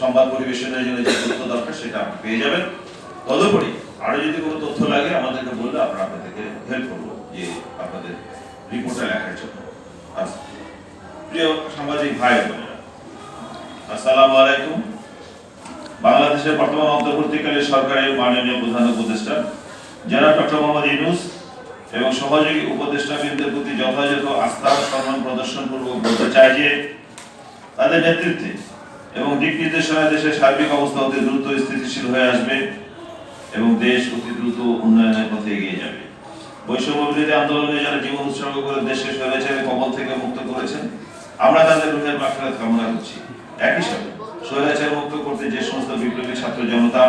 সংবাদ পরিবেশনের জন্য যে তথ্য দরকার সেটা আপনি পেয়ে যাবেন তদুপরি আরও যদি কোনো তথ্য লাগে, আমাদেরকে বললে আমরা আপনাদেরকে হেল্প করব যে আপনাদের রিপোর্টটা লেখার জন্য। প্রিয় সাংবাদিক ভাই বোনেরা, আসসালামু আলাইকুম বাংলাদেশের বর্তমান অন্তর্বর্তীকালীন সরকারের মাননীয় প্রধান উপদেষ্টা জনাব ডক্টর মোহাম্মদ ইউনুস এবং সহযোগী উপদেষ্টা বৃন্দের প্রতি যথাযথ আস্থা, সম্মান প্রদর্শন পূর্বক বলতে চাই যে তাদের নেতৃত্বে এবং দিক নির্দেশনা দেশের সার্বিক অবস্থা অতি দ্রুত স্থিতিশীল হয়ে আসবে এবং দেশ অতি দ্রুত উন্নয়নের পথে এগিয়ে যাবে। বৈষম্য আন্দোলনে যারা জীবন উৎসর্গ করে দেশকে কবল থেকে মুক্ত করেছেন, আমরা তাদের রুহের কামনা করছি। একই সাথে স্বৈরাচার মুক্ত করতে যে সমস্ত বিপ্লবী ছাত্র জনতা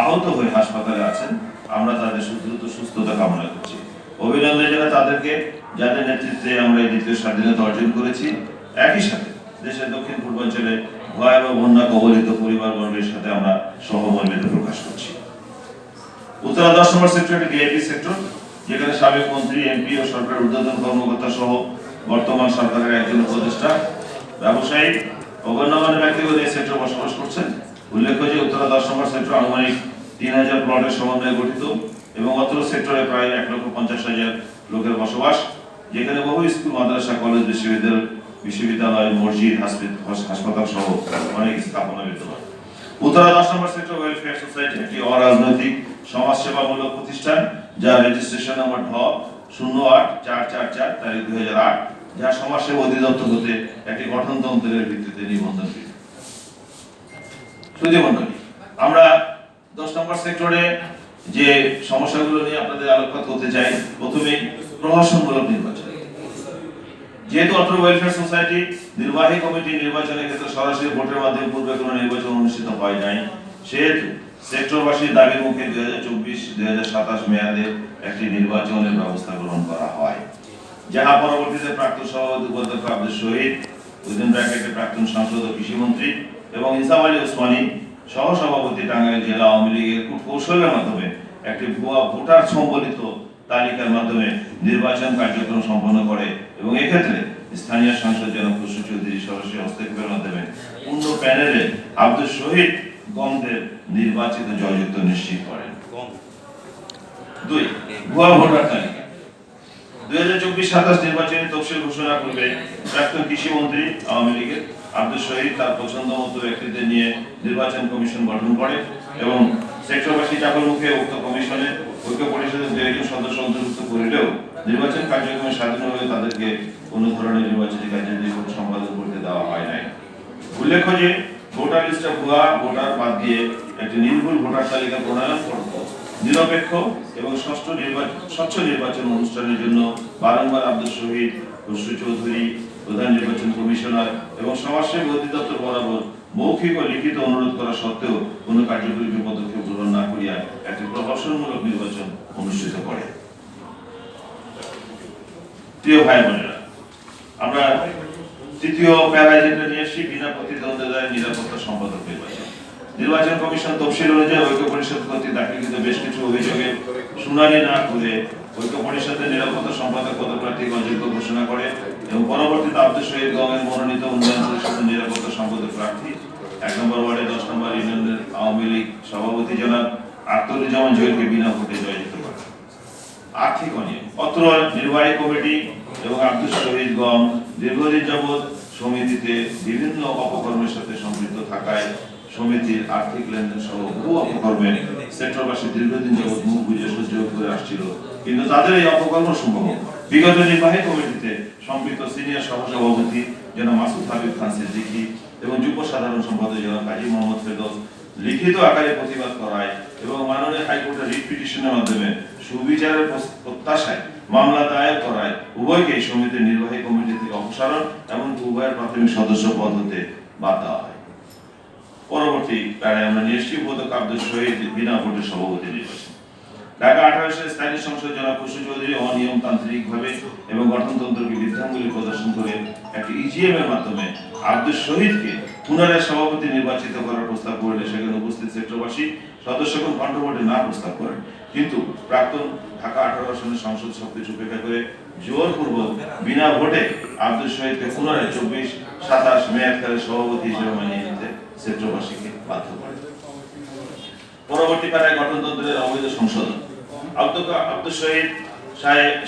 আহত হয়ে হাসপাতালে আছেন, আমরা তাদের দ্রুত সুস্থতা কামনা করছি। অভিনন্দন জানাই তাদেরকে, যাদের নেতৃত্বে আমরা এই দ্বিতীয় স্বাধীনতা অর্জন করেছি। একই সাথে দেশের দক্ষিণ পূর্বাঞ্চলে ভয়াবহ বন্যা কবলিত পরিবারবর্গের সাথে আমরা সহমর্মিতা প্রকাশ করছি। উত্তরা দশ নম্বর সেক্টর একটি ডিআইপি সেক্টর, যেখানে সাবেক মন্ত্রী এমপি ও সরকার ঊর্ধ্বতন কর্মকর্তা সহ বর্তমান সরকারের একজন উপদেষ্টা, ব্যবসায়ী ও গণ্যমান্য ব্যক্তিগত এই সেক্টর বসবাস করছেন। উল্লেখ্য যে উত্তরা দশ নম্বর সেক্টর আনুমানিক তিন হাজার প্লটের সমন্বয়ে গঠিত এবং অত্র সেক্টরে প্রায় এক লক্ষ পঞ্চাশ হাজার লোকের বসবাস, যেখানে বহু স্কুল, মাদ্রাসা, কলেজ, বিশ্ববিদ্যালয় বিশ্ববিদ্যালয়, মসজিদ হাসপাত- হাসপাতাল সহ অনেক স্থাপনা বিদ্যমান। উত্তরা দশ নম্বর সেক্টর ওয়েলফেয়ার সোসাইটি একটি অরাজনৈতিক সমাজসেবামূলক প্রতিষ্ঠান, যার রেজিস্ট্রেশন নম্বর ঢ শূন্য আট চার চার চার তারিখ দুই হাজার আট, যা সমাজসেবা অধিদপ্তর হতে একটি গঠনতন্ত্রের ভিত্তিতে সুধী মণ্ডলী, আমরা দশ নম্বর সেক্টরে যে সমস্যাগুলো নিয়ে আপনাদের আলোকপাত করতে চাই প্রথমেই প্রহসনমূলক নির্বাচন। যেহেতু অট্র ওয়েলফেয়ার সোসাইটি নির্বাহী কমিটি নির্বাচনের ক্ষেত্রে সরাসরি ভোটের মাধ্যমে পূর্বে কোনো নির্বাচন অনুষ্ঠিত হয় নাই। সেহেতু সেক্টরবাসীর দাবির মুখে দুই হাজার চব্বিশ, দুই হাজার সাতাশ মেয়াদে একটি নির্বাচনের ব্যবস্থা গ্রহণ করা হয়। যাহা পরবর্তীতে প্রাক্তন সভাপতি উপাধ্যক্ষ আব্দুল শহীদ, উইদিন ব্র্যাকেটে প্রাক্তন সাংসদ ও কৃষিমন্ত্রী এবং ইসাম আলী ওসমানী সহ সভাপতি টাঙ্গাইল জেলা আওয়ামী লীগের কৌশলের মাধ্যমে একটি ভুয়া ভোটার সম্বলিত তালিকার মাধ্যমে নির্বাচন কার্যক্রম সম্পন্ন করে এবং এক্ষেত্রে স্থানীয় সাংসদ খুশু চৌধুরী সরাসরি হস্তক্ষেপের মাধ্যমে পূর্ণ প্যানেলে আব্দুল শহীদ গমদের নির্বাচিত জয়যুক্ত নিশ্চিত করেন। দুই ভুয়া ভোটার তালিকা। দুই হাজার চব্বিশ সাতাশ নির্বাচনী তফসিল ঘোষণা করবে প্রাক্তন কৃষিমন্ত্রী আওয়ামী লীগের আব্দুল শহীদ তার পছন্দ মতো ব্যক্তিদের নিয়ে নির্বাচন কমিশন গঠন করে এবং সেক্টরবাসী চাকর মুখে উক্ত কমিশনে ঐক্য পরিষদের দু একজন সদস্য অন্তর্ভুক্ত করিলেও নির্বাচন কার্যক্রমে স্বাধীনভাবে তাদেরকে কোনো ধরনের নির্বাচনী কার্যাবলী সম্পাদন করতে দেওয়া হয় নাই। উল্লেখ্য যে, ভোটার লিস্টে ভুয়া ভোটার বাদ দিয়ে একটি নির্ভুল ভোটার তালিকা প্রণয়ন করত নিরপেক্ষ এবং ষষ্ঠ নির্বাচন, স্বচ্ছ নির্বাচন অনুষ্ঠানের জন্য বারংবার আব্দুল শহীদ, খসরু চৌধুরী, প্রধান নির্বাচন কমিশনার এবং সমাজসেবী অধিদপ্তর বরাবর মৌখিক ও লিখিত অনুরোধ করা সত্ত্বেও কোনো কার্যকরী পদক্ষেপ না করিয়া একটি প্রহসনমূলক নির্বাচন অনুষ্ঠিত করে। প্রিয় ভাই বোনেরা, আমরা তৃতীয় প্যারা যেটা নিয়ে এসেছি বিনা প্রতিদ্বন্দ্বিতায় নিরাপত্তা সম্পাদক নির্বাচন। নির্বাচন কমিশন তফসিল অনুযায়ী ঐক্য পরিষদ কর্তৃক দাখিলকৃত বেশ কিছু অভিযোগে শুনানি না করে ঐক্য পরিষদের নিরাপত্তা সম্পাদক অযোগ্য ঘোষণা করে এবং পরবর্তীতে আব্দুল শহীদ গমের মনোনীত উন্নয়ন পরিষদের নিরাপত্তা সম্পাদক প্রার্থী এক নম্বর ওয়ার্ডে, দশ নম্বর ইউনিয়নের আওয়ামী লীগ সভাপতি জনাব আখতারুজ্জামান জহিরকে বিনা ভোটে জয়যুক্ত করে আর্থিক অনিয়ম, অত্র নির্বাহী কমিটি এবং আব্দুল শহীদ গম দীর্ঘদিন যাবৎ সমিতিতে বিভিন্ন অপকর্মের সাথে সম্পৃক্ত থাকায় সমিতির আর্থিক লেনদেন সহ বহু অপকর্মে সেক্টরবাসী দীর্ঘদিন যাবৎ মুখ বুঝে সহ্য করে আসছিল। কিন্তু তাদের এই অপকর্ম সম্ভব বিগত নির্বাহী কমিটিতে সম্পৃক্ত সিনিয়র সহসভাপতি যেন মাসুদ হাবিব খান সিদ্দিকী এবং যুব সাধারণ সম্পাদক যেন কাজী মোহাম্মদ ফেরদৌস লিখিত আকারে প্রতিবাদ করায় এবং মাননীয় হাইকোর্টের রিট পিটিশনের মাধ্যমে সুবিচারের প্রত্যাশায় মামলা দায়ের করায় উভয়কে সমিতির নির্বাহী কমিটি থেকে অপসারণ এবং উভয়ের প্রাথমিক সদস্য পদ হতে বাদ দেওয়া হয়। পরবর্তী প্যারায় আমরা উপত্যক আব্দুল শহীদ বিনা ভোটের সভাপতি নির্বাচন। ঢাকা আঠারোশো স্থানীয় সংসদ জনাব খুশু চৌধুরী অনিয়মতান্ত্রিক ভাবে এবং গঠনতন্ত্রকে বৃদ্ধাঙ্গুলি প্রদর্শন করে একটি ইজিএম এর মাধ্যমে আব্দুল শহীদকে পুনরায় সভাপতি নির্বাচিত করার প্রস্তাব করলে সেখানে উপস্থিত সেক্টরবাসী সদস্যগণ কণ্ঠভোটে না প্রস্তাব করেন কিন্তু প্রাক্তন ঢাকা আঠারো আসনের সংসদ সবকিছু উপেক্ষা করে জোরপূর্বক বিনা ভোটে আব্দুল শহীদকে পুনরায় চব্বিশ, সাতাশ মেয়াদকালের সভাপতি হিসেবে মানিয়ে নিতে সেক্টরবাসীকে বাধ্য করে। পরবর্তী পাড়ায় গঠনতন্ত্রের অবৈধ সংশোধন। আব্দুল আব্দুল শহীদ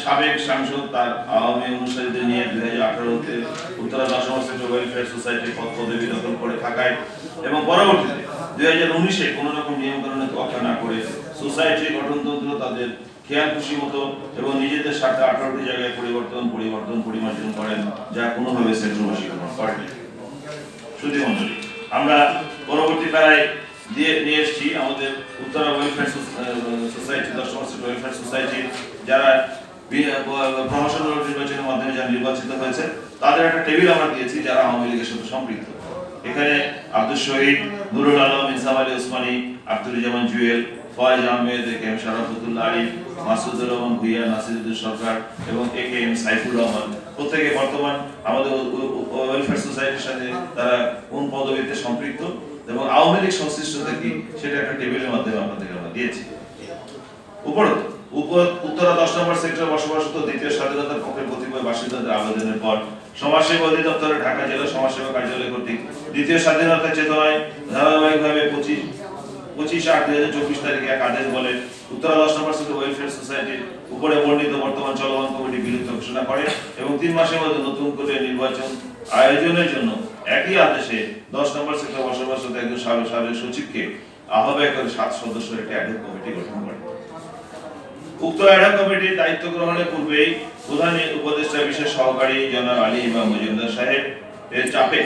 সাবেক সাংসদ তার আওয়ামী অনুসারীদের নিয়ে দুই হাজার আঠারোতে উত্তরা দশম ওয়েলফেয়ার সোসাইটির পদ পদবি দখল করে থাকায় এবং পরবর্তীতে দুই হাজার উনিশে কোনো রকম নিয়মকানুনের তোয়াক্কা না করে সোসাইটির গঠনতন্ত্র তাদের খেয়াল খুশি মতো এবং নিজেদের স্বার্থে আঠারোটি জায়গায় পরিবর্তন পরিবর্তন, পরিমার্জন করেন যা কোনোভাবে সেন্ট্রোবাসী গ্রহণ করেনি শুধু আমরা পরবর্তী পাড়ায় দিয়ে, নিয়ে এসেছি আমাদের উত্তরা ওয়েলফেয়ার সোসাইটি দশম ওয়েলফেয়ার সোসাইটি যারা প্রমোশনাল নির্বাচনের মাধ্যমে যারা নির্বাচিত হয়েছে, তাদের একটা টেবিল আমরা দিয়েছি যারা আওয়ামী লীগের সাথে সম্পৃক্ত। এখানে Abdul Shahid, Nurul Alam, Insam Ali Osmani Abdul Jewel, Foyez Ahmed A K M Sharafuddullah Ali Masudur Rahman Bhuiyan, Nasiruddin Sarkar এবং A K M Saifur Rahman. প্রত্যেকে বর্তমান আমাদের ওয়েলফেয়ার সোসাইটির সাথে তারা কোন পদবিতে সম্পৃক্ত? এবং আওয়ামী লীগ সংশ্লিষ্ট থাকি সেটা একটা টেবিলের মাধ্যমে আপনাদেরকে আমরা দিয়েছি। উপরত উত্তরা দশ নম্বর সেক্টরে বসবাসরত দ্বিতীয় স্বাধীনতার বাসিন্দাদের আবেদনের পর সমাজসেবা ঢাকা জেলা সমাজসেবা কার্যালয় কর্তৃক দ্বিতীয় স্বাধীনতার চেতনায় ধারাবাহিকভাবে পঁচিশ পঁচিশ আট দুই হাজার চব্বিশ তারিখে এক আদেশ বলে উত্তরা দশ নম্বর সেক্টর ওয়েলফেয়ার সোসাইটির উপরে বর্ণিত বর্তমান চলমান কমিটি বিলুপ্ত ঘোষণা করে এবং তিন মাসের মধ্যে নতুন করে নির্বাচন আয়োজনের জন্য একই আদেশে দশ নম্বর সেক্টর বসবাসরত একজন সাবেক সাবেক সচিবকে আহ্বায়ক করে সাত সদস্যের একটি অ্যাডহক কমিটি গঠন করে। উক্ত অ্যাডহক কমিটির দায়িত্ব গ্রহণের পূর্বেই প্রধান উপদেষ্টা বিশেষ সহকারী জনাব আলী ইমাম মজুমদার সাহেব এর চাপে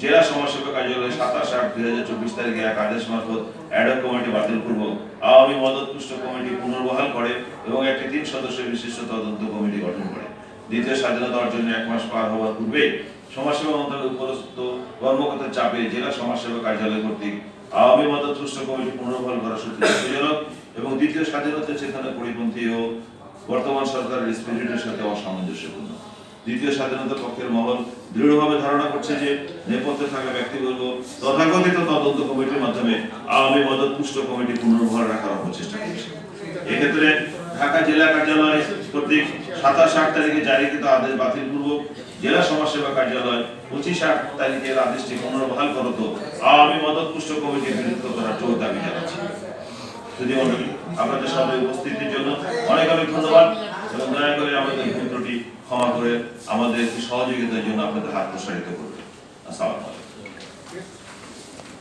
জেলা সমাজসেবা কার্যালয়ে সাতাশ আট দুই হাজার চব্বিশ তারিখে এক আদেশ মারফত অ্যাডহক কমিটি বাতিল পূর্বক আওয়ামী মদতপুষ্ট কমিটি পুনর্বহাল করে এবং একটি তিন সদস্য বিশিষ্ট তদন্ত কমিটি গঠন করে। দ্বিতীয় স্বাধীনতা অর্জনের এক মাস পার হওয়ার পূর্বে সমাজসেবা মন্ত্রণালয়ের উপরস্থ কর্মকর্তার চাপে জেলা সমাজসেবা কার্যালয় কর্তৃক আওয়ামী মদতপুষ্ট কমিটি পুনর্বহাল করা সত্যি এবং দ্বিতীয় স্বাধীনতার চেতনা পরিপন্থী ও বর্তমান সরকারের স্পিরিটের সাথে অসামঞ্জস্যপূর্ণ। দ্বিতীয় স্বাধীনতার পক্ষের মহল দৃঢ়ভাবে ধারণা করছে যে নেপথ্যে থাকা ব্যক্তিবর্গ তথাকথিত তদন্ত কমিটির মাধ্যমে আওয়ামী মদত পুষ্ট কমিটি পুনর্বহাল রাখার অপচেষ্টা করছে। এক্ষেত্রে ঢাকা জেলা কার্যালয় কর্তৃক সাতাশ আট তারিখে জারিকৃত আদেশ বাতিল পূর্বক জেলা সমাজসেবা কার্যালয় পঁচিশ আট তারিখের আদেশটি পুনর্বহাল করত আওয়ামী মদত পুষ্ট কমিটির বিলুপ্ত করার জোর দাবি জানাচ্ছি। যদি আপনাদের সবাই উপস্থিতির জন্য অনেক অনেক ধন্যবাদ এবং দয়া করে আমাদের ভুল ত্রুটি ক্ষমা করে আমাদের সহযোগিতার জন্য আপনাদের হাত প্রসারিত করবেন আসসালামু